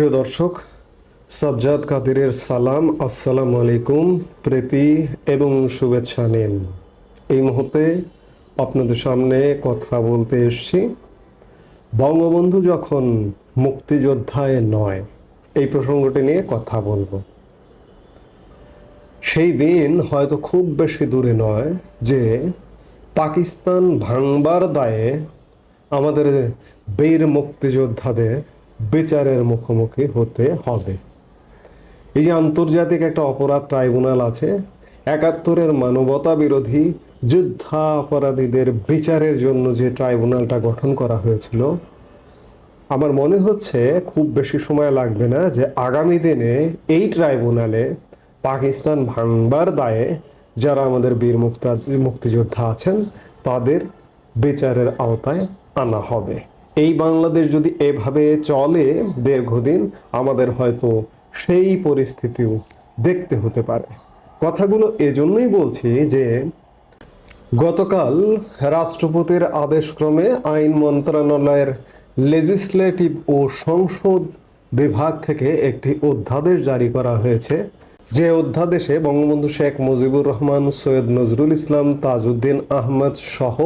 প্রিয় দর্শক, সাজ্জাদ কাদিরের সালাম, আসসালামু আলাইকুম, প্রীতি এবং শুভেচ্ছা নিন। এই মুহূর্তে আপনাদের সামনে কথা বলতে এসেছি। বঙ্গবন্ধু যখন মুক্তিযোদ্ধায় নয়, এই প্রসঙ্গটি নিয়ে কথা বলব। সেই দিন হয়তো খুব বেশি দূরে নয় যে পাকিস্তান ভাঙবার দায়ে আমাদের বীর মুক্তিযোদ্ধাদের বিচারের মুখোমুখি হতে হবে। এই যে আন্তর্জাতিক একটা অপরাধ ট্রাইব্যুনাল আছে, একাত্তরের মানবতা বিরোধী যুদ্ধাপরাধীদের বিচারের জন্য যে ট্রাইব্যুনালটা গঠন করা হয়েছিল, আমার মনে হচ্ছে খুব বেশি সময় লাগবে না যে আগামী দিনে এই ট্রাইব্যুনালে পাকিস্তান ভাঙবার দায়ে যারা আমাদের বীর মুক্তা, মুক্তিযোদ্ধা আছেন, তাদের বিচারের আওতায় আনা হবে। এই বাংলাদেশ যদি এভাবে চলে দীর্ঘদিন, আমাদের হয়তো সেই পরিস্থিতিও দেখতে হতে পারে। কথাগুলো এজন্যই বলছি যে, গতকাল রাষ্ট্রপতির আদেশক্রমে আইন মন্ত্রণালয়ের লেজিসলেটিভ ও সংসদ বিভাগ থেকে একটি অধ্যাদেশ জারি করা হয়েছে। যে অধ্যাদেশে বঙ্গবন্ধু শেখ মুজিবুর রহমান, সৈয়দ নজরুল ইসলাম তাজউদ্দিন আহমদ সহ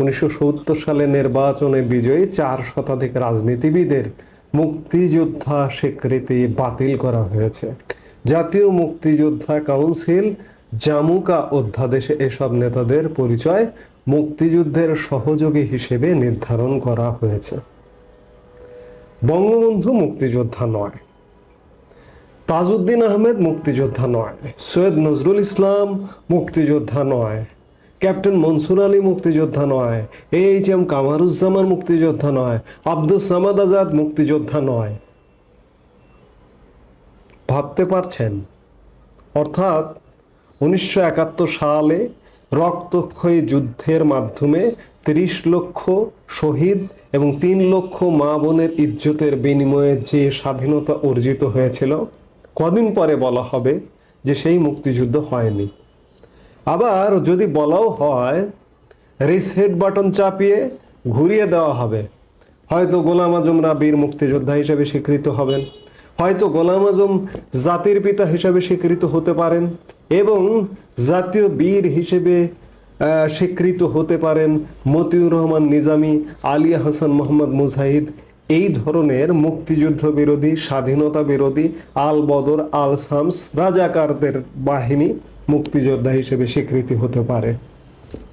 উনিশশো সত্তর সালে নির্বাচনে বিজয়ী চার শতাধিক রাজনীতিবিদের মুক্তিযোদ্ধা স্বীকৃতি বাতিল করা হয়েছে। জাতীয় মুক্তিযোদ্ধা কাউন্সিল জামুকা অধ্যাদেশে এসব নেতাদের পরিচয় মুক্তিযুদ্ধের সহযোগী হিসেবে নির্ধারণ করা হয়েছে। বঙ্গবন্ধু মুক্তিযোদ্ধা নয় তাজউদ্দিন আহমেদ মুক্তিযোদ্ধা নয়। সৈয়দ নজরুল ইসলাম মুক্তিযোদ্ধা নয়। ক্যাপ্টেন মনসুর আলী মুক্তিযোদ্ধা নয়। এ এইচ এম কামারুজ্জামান মুক্তিযোদ্ধা নয়। আব্দুল সামাদ আজাদ মুক্তিযোদ্ধা নয়। ভাবতে পারছেন? অর্থাৎ উনিশশো একাত্তর সালে রক্তক্ষয়ী যুদ্ধের মাধ্যমে তিরিশ লক্ষ শহীদ এবং তিন লক্ষ মা বোনের ইজ্জতের বিনিময়ে যে স্বাধীনতা অর্জিত হয়েছিল কদিন পরে বলা হবে যে সেই মুক্তিযুদ্ধ হয়নি। আবার যদি বলাও হয় রিসেট বাটন চাপিয়ে ঘুরিয়ে দেওয়া হবে। হয়তো গোলাম আজমরা বীর মুক্তিযোদ্ধা হিসেবে স্বীকৃত হবেন। হয়তো গোলাম আজম জাতির পিতা হিসেবে স্বীকৃত হতে পারেন এবং জাতীয় বীর হিসেবে স্বীকৃত হতে পারেন মতিউর রহমান নিজামী, আলিয়া হাসান মোহাম্মদ মুজাহিদ এই ধরনের মুক্তিযুদ্ধ বিরোধী, স্বাধীনতা বিরোধী, আল বদর, আল শামস রাজাকারদের বাহিনী মুক্তিযোদ্ধা হিসেবে স্বীকৃতি হতে পারে।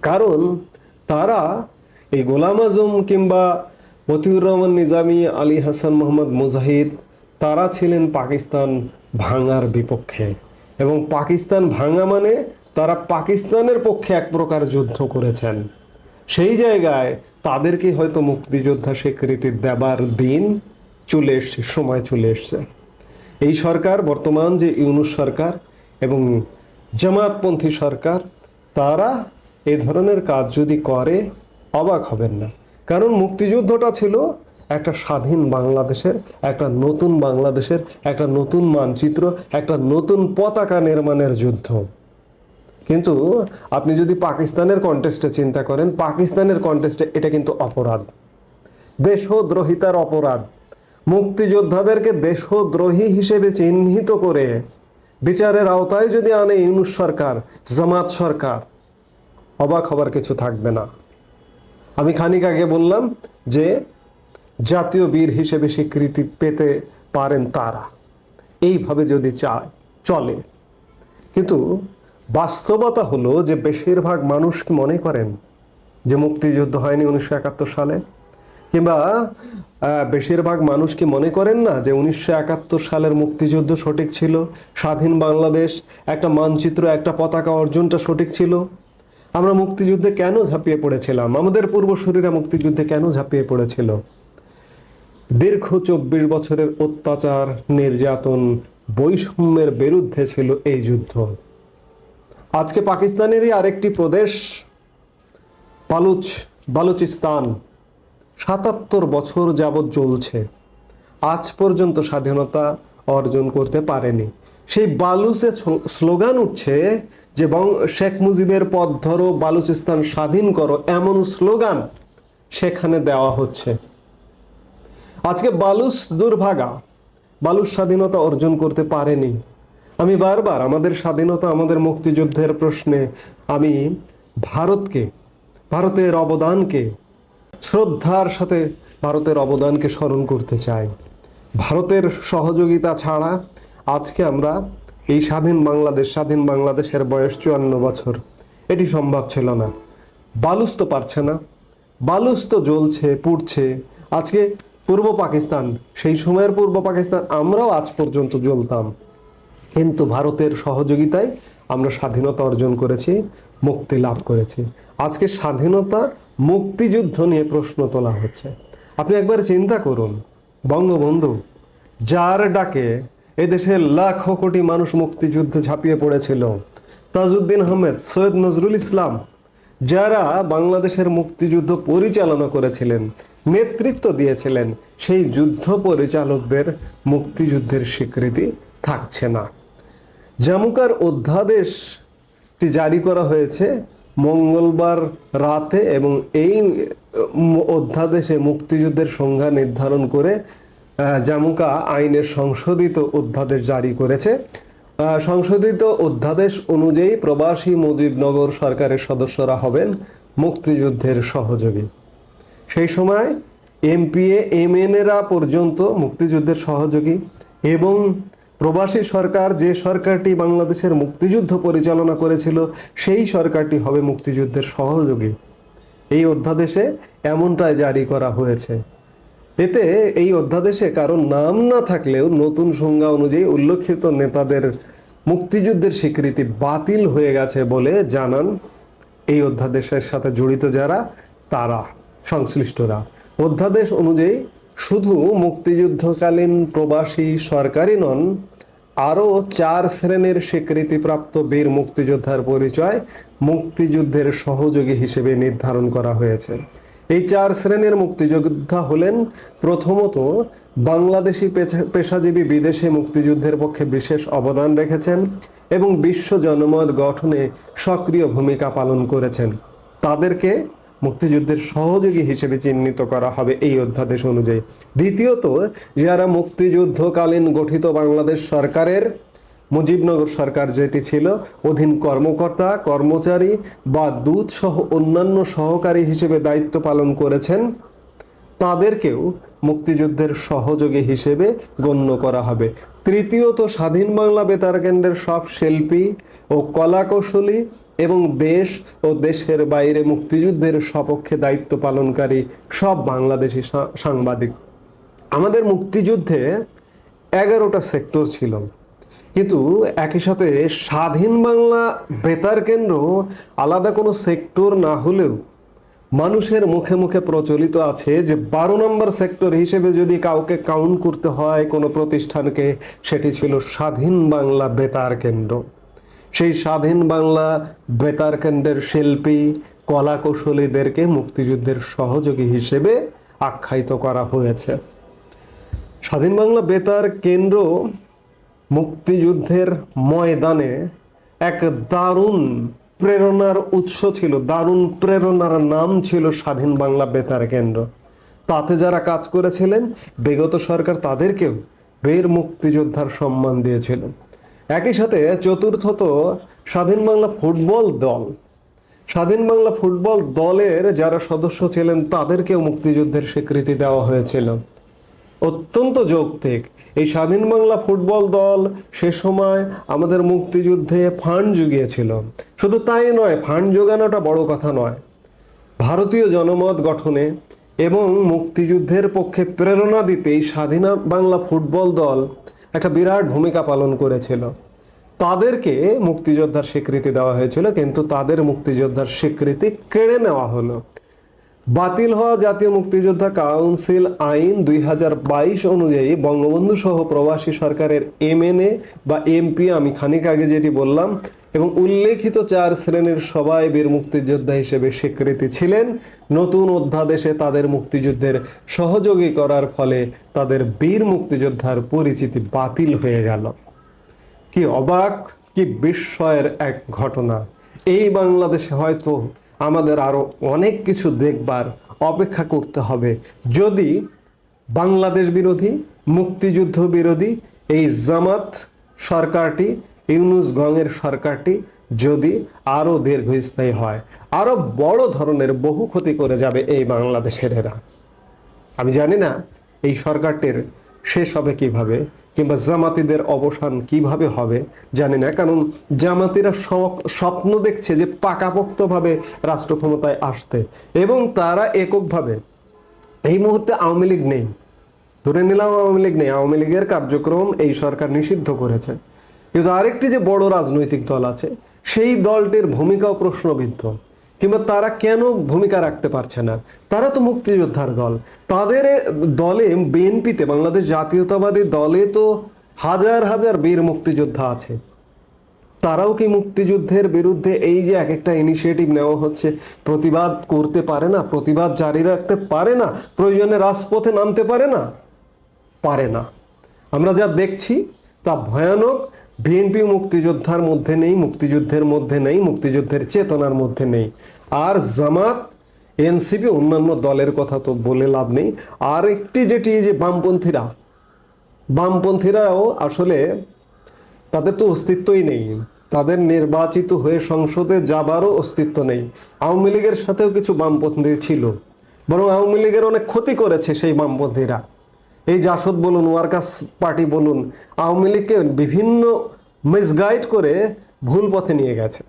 কারণ তারা এই গোলাম আজম কিংবা মতিউর রহমান নিজামী, আলী হাসান মোহাম্মদ মুজাহিদ, তারা ছিলেন পাকিস্তান ভাঙার বিপক্ষে। এবং পাকিস্তান ভাঙা মানে তারা পাকিস্তানের পক্ষে এক প্রকার যুদ্ধ করেছেন। সেই জায়গায় তাদেরকে হয়তো মুক্তিযোদ্ধা স্বীকৃতি দেবার দিন চলে এসছে, সময় চলে এসছে। এই সরকার, বর্তমান যে ইউনুস সরকার এবং জামাতপন্থী সরকার, তারা এ ধরনের কাজ যদি করে, অবাক হবেন না। কারণ মুক্তিযুদ্ধটা ছিল একটা স্বাধীন বাংলাদেশের, একটা নতুন বাংলাদেশের, একটা নতুন মানচিত্র, একটা নতুন পতাকা নির্মাণের যুদ্ধ। কিন্তু আপনি যদি পাকিস্তানের কন্টেস্টে চিন্তা করেন, পাকিস্তানের কন্টেস্টে এটা কিন্তু অপরাধ। দেশদ্রোহিতার অপরাধ। মুক্তিযোদ্ধাদেরকে দেশদ্রোহী হিসেবে চিহ্নিত করে বিচারের আওতায় যদি আনে ইউনুস সরকার, জামাত সরকার, অবাক হবার কিছু থাকবে না। আমি খানিক আগে বললাম যে জাতীয় বীর হিসেবে স্বীকৃতি পেতে পারেন তারা। এইভাবে যদি চায় চলে। কিন্তু বাস্তবতা হলো যে বেশিরভাগ মানুষ কি মনে করেন যে মুক্তিযুদ্ধ হয়নি উনিশশো একাত্তর সালে? কিংবা বেশিরভাগ মানুষ কি মনে করেন না যে উনিশশো একাত্তর সালের মুক্তিযুদ্ধ সঠিক ছিল? স্বাধীন বাংলাদেশ, একটা মানচিত্র, একটা পতাকা অর্জনটা সঠিক ছিল? আমরা মুক্তিযুদ্ধে কেন ঝাঁপিয়ে পড়েছিলাম? আমাদের পূর্বসূরীরা মুক্তিযুদ্ধে কেন ঝাঁপিয়ে পড়েছিল? দীর্ঘ চব্বিশ বছরের অত্যাচার, নির্যাতন, বৈষম্যের বিরুদ্ধে ছিল এই যুদ্ধ। আজকে পাকিস্তানেরই আরেকটি প্রদেশ, বালুচ, বালুচিস্তান। সাতাত্তর বছর যাবৎ চলছে আজ পর্যন্ত স্বাধীনতা অর্জন করতে পারেনি। সেই বালুচে স্লোগান উঠছে যে বং- শেখ মুজিবের পথ ধরো, বালুচিস্তান স্বাধীন করো, এমন স্লোগান সেখানে দেওয়া হচ্ছে। আজকে বালুচ দুর্ভাগা। বালুর স্বাধীনতা অর্জন করতে পারেনি। আমি বারবার আমাদের স্বাধীনতা, আমাদের মুক্তিযুদ্ধের প্রশ্নে আমি ভারতকে, ভারতের অবদানকে, শ্রদ্ধার সাথে ভারতের অবদানকে স্মরণ করতে চাই। ভারতের সহযোগিতা ছাড়া আজকে আমরা এই স্বাধীন বাংলাদেশ, স্বাধীন বাংলাদেশের বয়স চুয়ান্ন বছর, এটি সম্ভব ছিল না। বালুস তো পারছে না বালুস তো জ্বলছে, পুড়ছে। আজকে পূর্ব পাকিস্তান, সেই সময়ের পূর্ব পাকিস্তান, আমরাও আজ পর্যন্ত জ্বলতাম। কিন্তু ভারতের সহযোগিতায় আমরা স্বাধীনতা অর্জন করেছি, মুক্তি লাভ করেছি। আজকে স্বাধীনতা মুক্তিযুদ্ধ নিয়ে প্রশ্ন তোলা হচ্ছে। আপনি একবার চিন্তা করুন, বঙ্গবন্ধু, যার ডাকে এদেশের লাখো কোটি মানুষ মুক্তিযুদ্ধে ঝাঁপিয়ে পড়েছিল, তাজউদ্দিন আহমেদ, সৈয়দ নজরুল ইসলাম, যারা বাংলাদেশের মুক্তিযুদ্ধ পরিচালনা করেছিলেন, নেতৃত্ব দিয়েছিলেন, সেই যুদ্ধ পরিচালকদের মুক্তিযুদ্ধের স্বীকৃতি থাকছে না। জামুকার অধ্যাদেশটি জারি করা হয়েছে মঙ্গলবার রাতে এবং এই অধ্যাদেশে মুক্তিযুদ্ধের সংজ্ঞা নির্ধারণ করে জামুকা আইনের সংশোধিত অধ্যাদেশ জারি করেছে। সংশোধিত অধ্যাদেশ অনুযায়ী প্রবাসী মুজিবনগর সরকারের সদস্যরা হবেন মুক্তিযুদ্ধের সহযোগী। সেই সময় এমপিএ, এমএনএরা পর্যন্ত মুক্তিযুদ্ধের সহযোগী এবং প্রবাসী সরকার যে সরকারটি বাংলাদেশের মুক্তিযুদ্ধ পরিচালনা করেছিল, সেই সরকারটি হবে মুক্তিযুদ্ধের সহযোগী। এই অধ্যাদেশে এমনটাই জারি করা হয়েছে। এতে এই অধ্যাদেশে কারও নাম না থাকলেও নতুন সংজ্ঞা অনুযায়ী উল্লেখিত নেতাদের মুক্তিযুদ্ধের স্বীকৃতি বাতিল হয়ে গেছে বলে জানান এই অধ্যাদেশের সাথে জড়িত যারা, তারা, সংশ্লিষ্টরা। অধ্যাদেশ অনুযায়ী শুধু মুক্তিযুদ্ধকালীন প্রবাসী সরকারি নন আরও চার শ্রেণির স্বীকৃতিপ্রাপ্ত বীর মুক্তিযোদ্ধার পরিচয় মুক্তিযুদ্ধের সহযোগী হিসেবে নির্ধারণ করা হয়েছে। এই চার শ্রেণির মুক্তিযোদ্ধা হলেন প্রথমত বাংলাদেশি পেশা- পেশাজীবী বিদেশে মুক্তিযুদ্ধের পক্ষে বিশেষ অবদান রেখেছেন এবং বিশ্ব জনমত গঠনে সক্রিয় ভূমিকা পালন করেছেন। তাদেরকে মুক্তিযুদ্ধের সহযোগী হিসেবে চিহ্নিত করা হবে এই অধ্যাদেশ অনুযায়ী। দ্বিতীয়ত, যারা মুক্তিযুদ্ধকালীন গঠিত বাংলাদেশ সরকারের, মুজিবনগর সরকার যেটি ছিল, অধীন কর্মকর্তা, কর্মচারী বা দূত সহ অন্যান্য সহকারী হিসেবে দায়িত্ব পালন করেছেন, তাদেরকেও মুক্তিযুদ্ধের সহযোগী হিসেবে গণ্য করা হবে। তৃতীয়ত, স্বাধীন বাংলা বেতার কেন্দ্রের সব শিল্পী ও কলাকৌশলী এবং দেশ ও দেশের বাইরে মুক্তিযুদ্ধের সপক্ষে দায়িত্ব পালনকারী সব বাংলাদেশি সাংবাদিক। আমাদের মুক্তিযুদ্ধে এগারোটা সেক্টর ছিল। কিন্তু একই সাথে স্বাধীন বাংলা বেতার কেন্দ্র আলাদা কোনো সেক্টর না হলেও মানুষের মুখে মুখে প্রচলিত আছে যে বারো নম্বর সেক্টর হিসেবে যদি কাউকে কাউন্ট করতে হয় কোনো প্রতিষ্ঠানকে, সেটি ছিল স্বাধীন বাংলা বেতার কেন্দ্র। সেই স্বাধীন বাংলা বেতার কেন্দ্রের শিল্পী কলা কৌশলীদেরকে মুক্তিযুদ্ধের সহযোগী হিসেবে আখ্যায়িত করা হয়েছে। স্বাধীন বাংলা বেতার কেন্দ্র মুক্তিযুদ্ধের ময়দানে এক দারুণ প্রেরণার উৎস ছিল, দারুণ প্রেরণার নাম ছিল স্বাধীন বাংলা বেতার কেন্দ্র। তাতে যারা কাজ করেছিলেন, বিগত সরকার তাদেরকেও বীর মুক্তিযোদ্ধার সম্মান দিয়েছিল। একই সাথে চতুর্থত স্বাধীন বাংলা ফুটবল দল। স্বাধীন বাংলা ফুটবল দলের যারা সদস্য ছিলেন, তাদেরকেও মুক্তিযুদ্ধের স্বীকৃতি দেওয়া হয়েছিল। অত্যন্ত যৌক্তিক। এই স্বাধীন বাংলা ফুটবল দল সে সময় আমাদের মুক্তিযুদ্ধে ফান্ড জুগিয়েছিল। শুধু তাই নয় ফান্ড জোগানোটা বড় কথা নয়। ভারতীয় জনমত গঠনে এবং মুক্তিযুদ্ধের পক্ষে প্রেরণা দিতে এই স্বাধীন বাংলা ফুটবল দল একটা বিরাট ভূমিকা পালন করেছিল। তাদেরকে মুক্তিযোদ্ধার স্বীকৃতি দেওয়া হয়েছিল, কিন্তু তাদের মুক্তিযোদ্ধার স্বীকৃতি কেড়ে নেওয়া হলো। বাতিল হওয়া জাতীয় মুক্তিযোদ্ধা কাউন্সিল আইন দুই হাজার বাইশ অনুযায়ী বঙ্গবন্ধু সহ প্রবাসী সরকারের এমএনএ বা এমপি, আমি খানিক আগে যেটি বললাম এবং উল্লেখিত চার শ্রেণির সবাই বীর মুক্তিযোদ্ধা হিসেবে স্বীকৃতি ছিলেন। নতুন অধ্যাদেশে তাদের মুক্তিযুদ্ধের সহযোগী করার ফলে তাদের বীর মুক্তিযোদ্ধার পরিচিতি বাতিল হয়ে গেল। কি অবাক, কি বিস্ময়ের এক ঘটনা। এই বাংলাদেশে হয়তো আমাদের আরও অনেক কিছু দেখবার অপেক্ষা করতে হবে। যদি বাংলাদেশ বিরোধী, মুক্তিযুদ্ধ বিরোধী এই জামাত সরকারটি ইউনুস গংয়ের সরকারটি যদি আরও দীর্ঘস্থায়ী হয়, আরও বড় ধরনের বহু ক্ষতি করে যাবে এই বাংলাদেশের এরা। আমি জানি না এই সরকারটির শেষ হবে কীভাবে কিংবা জামাতিদের অবসান কীভাবে হবে, জানি না। কারণ জামাতিরা স্বপ্ন দেখছে যে পাকাপোক্তভাবে রাষ্ট্র ক্ষমতায় আসতে এবং তারা এককভাবে এই মুহূর্তে আওয়ামী লীগ নেই। ধরে নিলাম আওয়ামী লীগ নেই। আওয়ামী লীগের কার্যক্রম এই সরকার নিষিদ্ধ করেছে। কিন্তু আরেকটি যে বড় রাজনৈতিক দল আছে, সেই দলটির ভূমিকাও প্রশ্নবিদ্ধ। কিংবা তারা কেন ভূমিকা রাখতে পারছে না? তারা তো মুক্তিযোদ্ধার দল। তাদের দলে বিএনপিতে, বাংলাদেশ জাতীয়তাবাদী দলে তো হাজার হাজার বীর মুক্তিযোদ্ধা আছে। তারাও কি মুক্তিযুদ্ধের বিরুদ্ধে এই যে এক একটা ইনিশিয়েটিভ নেওয়া হচ্ছে, প্রতিবাদ করতে পারে না, প্রতিবাদ জারি রাখতে পারে না, প্রয়োজনে রাজপথে নামতে পারে না? পারে না। আমরা যা দেখছি তা ভয়ানক। বিএনপি মুক্তিযোদ্ধার মধ্যে নেই, মুক্তিযুদ্ধের মধ্যে নেই, মুক্তিযুদ্ধের চেতনার মধ্যে নেই। আর জামাত এনসিপি অন্যান্য দলের কথা তো বলে লাভ নেই। আর একটি যেটি, যে বামপন্থীরা, বামপন্থীরাও আসলে তাদের তো অস্তিত্বই নেই। তাদের নির্বাচিত হয়ে সংসদে যাবারও অস্তিত্ব নেই। আওয়ামী লীগের সাথেও কিছু বামপন্থী ছিল। বরং আওয়ামী লীগের অনেক ক্ষতি করেছে সেই বামপন্থীরা। এই জাসদ বলুন, ওয়ার্কার্স পার্টি বলুন, আওয়ামী লীগকে বিভিন্ন মিসগাইড করে ভুল পথে নিয়ে গেছে।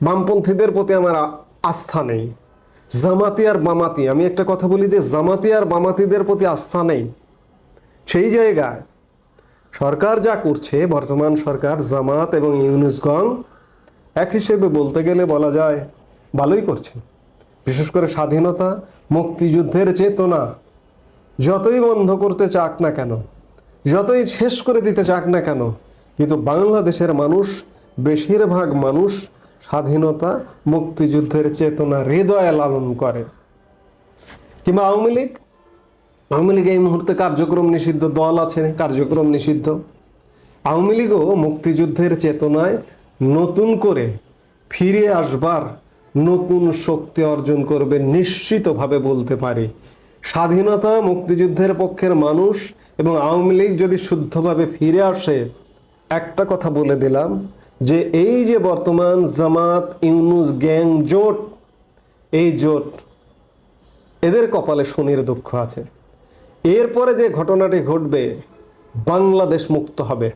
বামপন্থীদের প্রতি আমার আস্থা নেই। জামাতি আর বামাতি, আমি একটা কথা বলি যে জামাতি আর বামাতিদের প্রতি আস্থা নেই। সেই জায়গায় সরকার যা করছে, বর্তমান সরকার, জামাত এবং ইউনুসগং এক হিসেবে বলতে গেলে বলা যায় ভালোই করছে। বিশেষ করে স্বাধীনতা, মুক্তিযুদ্ধের চেতনা যতই বন্ধ করতে চাক না কেন, যতই শেষ করে দিতে চাক না কেন, কিন্তু বাংলাদেশের মানুষ, বেশিরভাগ মানুষ স্বাধীনতা মুক্তিযুদ্ধের চেতনা হৃদয়ে লালন করে। কিংবা আওয়ামী লীগ? আওয়ামী লীগ এই মুহূর্তে কার্যক্রম নিষিদ্ধ, দল আছে, কার্যক্রম নিষিদ্ধ। আওয়ামী লীগও মুক্তিযুদ্ধের চেতনায় নতুন করে ফিরে আসবার নতুন শক্তি অর্জন করবে নিশ্চিতভাবে বলতে পারি। স্বাধীনতা মুক্তিযুদ্ধের পক্ষের মানুষ এবং আওয়ামী লীগ যদি শুদ্ধভাবে ফিরে আসে, একটা কথা বলে দিলাম যে এই যে বর্তমান জামাত, ইউনুস, গ্যাং, জোট, এই জোট, এদের কপালে শনির দুঃখ আছে। এরপরে যে ঘটনাটি ঘটবে, বাংলাদেশ মুক্ত হবে।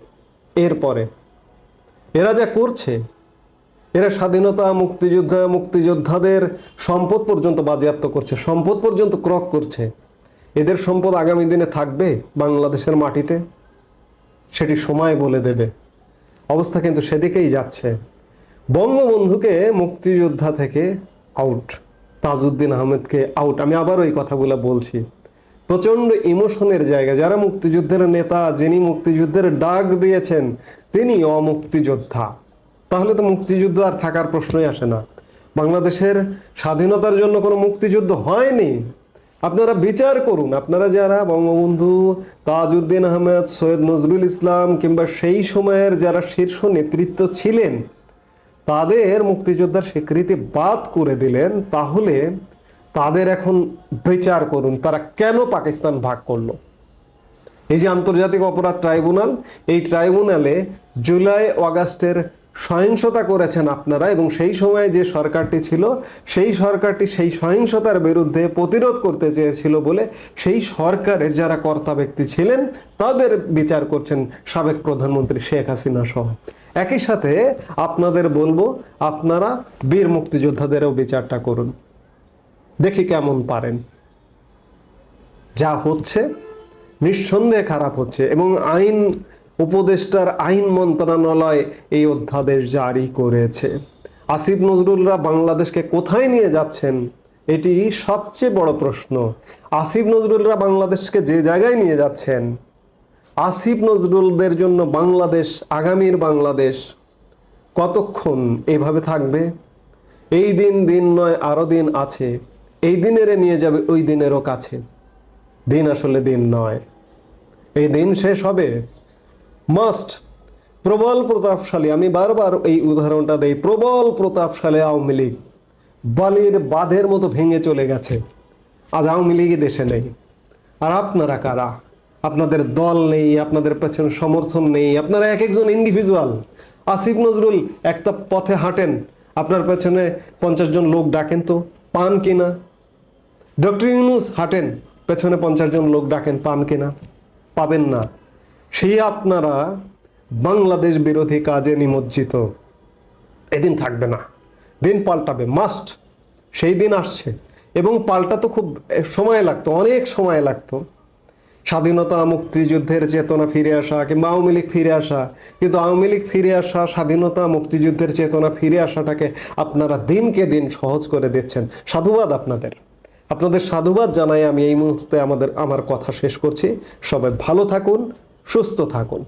এরপরে এরা যা করছে এরা স্বাধীনতা, মুক্তিযোদ্ধা, মুক্তিযোদ্ধাদের সম্পদ পর্যন্ত বাজেয়াপ্ত করছে, সম্পদ পর্যন্ত ক্রক করছে। এদের সম্পদ আগামী দিনে থাকবে বাংলাদেশের মাটিতে? সেটি সময় বলে দেবে। অবস্থা কিন্তু সেদিকেই যাচ্ছে। বঙ্গবন্ধুকে মুক্তিযোদ্ধা থেকে আউট তাজউদ্দিন আহমেদকে আউট আমি আবার ওই কথাগুলো বলছি। প্রচণ্ড ইমোশনের জায়গা। যারা মুক্তিযুদ্ধের নেতা, যিনি মুক্তিযুদ্ধের ডাক দিয়েছেন, তিনি অমুক্তিযোদ্ধা। তাহলে তো মুক্তিযুদ্ধ আর থাকার প্রশ্নই আসে না। বাংলাদেশের স্বাধীনতার জন্য কোনো মুক্তিযুদ্ধ হয়নি। আপনারা বিচার করুন। আপনারা যারা বঙ্গবন্ধু তাজউদ্দিন আহমেদ, সৈয়দ নজরুল ইসলাম কিংবা সেই সময়ের যারা শীর্ষ নেতৃত্ব ছিলেন, তাদের মুক্তিযোদ্ধার স্বীকৃতি বাদ করে দিলেন, তাহলে তাদের এখন বিচার করুন। তারা কেন পাকিস্তান ভাগ করল? এই যে আন্তর্জাতিক অপরাধ ট্রাইব্যুনাল, এই ট্রাইব্যুনালে জুলাই, অগাস্টের সহিংসতা করেছেন আপনারা এবং সেই সময়ে যে সরকারটি ছিল, সেই সরকারটি সেই সহিংসতার বিরুদ্ধে প্রতিরোধ করতে চেয়েছিল বলে সেই সরকারের যারা কর্তা ব্যক্তি ছিলেন, তাদের বিচার করছেন সাবেক প্রধানমন্ত্রী শেখ হাসিনা সহ। একই সাথে আপনাদের বলব, আপনারা বীর মুক্তিযোদ্ধাদেরও বিচারটা করুন। দেখি কেমন পারেন। যা হচ্ছে, নিঃসন্দেহে খারাপ হচ্ছে এবং আইন উপদেষ্টার আইন মন্ত্রণালয় এই অধ্যাদেশ জারি করেছে। আসিফ নজরুলরা বাংলাদেশকে কোথায় নিয়ে যাচ্ছেন, এটি সবচেয়ে বড় প্রশ্ন। আসিফ নজরুলরা বাংলাদেশকে যে জায়গায় নিয়ে যাচ্ছেন, আসিফ নজরুলদের জন্য বাংলাদেশ আগামীর বাংলাদেশ কতক্ষণ এভাবে থাকবে? এই দিন দিন নয় আরও দিন আছে। এই দিনেরে নিয়ে যাবে, ওই দিনেরও কাছে। দিন আসলে দিন নয়। এই দিন শেষ হবে। মাস্ট প্রবল প্রতাপশালী। আমি বারবার এই উদাহরণটা দেই। প্রবল প্রতাপশালী আওয়ামী লীগ। বালির বাঁধের মতো ভেঙে চলে গেছে। আজ আওয়ামী লীগই দেশে নেই। আর আপনারা কারা? আপনাদের দল নেই, আপনাদের পেছনে সমর্থন নেই, আপনারা এক একজন ইন্ডিভিজুয়াল আসিফ নজরুল একটা পথে হাঁটেন। আপনার পেছনে পঞ্চাশ জন লোক ডাকেন তো, পান কিনা? ডক্টর ইউনুস হাঁটেন। পেছনে পঞ্চাশ জন লোক ডাকেন, পান কিনা? পাবেন না। সেই আপনারা বাংলাদেশ বিরোধী কাজে নিমজ্জিত। এদিন থাকবে না। দিন পাল্টাবে মাস্ট সেই দিন আসছে। এবং পাল্টা তো খুব সময় লাগতো, অনেক সময় লাগতো। স্বাধীনতা মুক্তিযুদ্ধের চেতনা ফিরে আসা কিংবা আওয়ামী লীগ ফিরে আসা, কিন্তু আওয়ামী লীগ ফিরে আসা, স্বাধীনতা মুক্তিযুদ্ধের চেতনা ফিরে আসাটাকে আপনারা দিনকে দিন সহজ করে দিচ্ছেন। সাধুবাদ আপনাদের। আপনাদের সাধুবাদ জানাই আমি এই মুহূর্তে আমাদের, আমার কথা শেষ করছি। সবাই ভালো থাকুন সুস্থ থাকুন।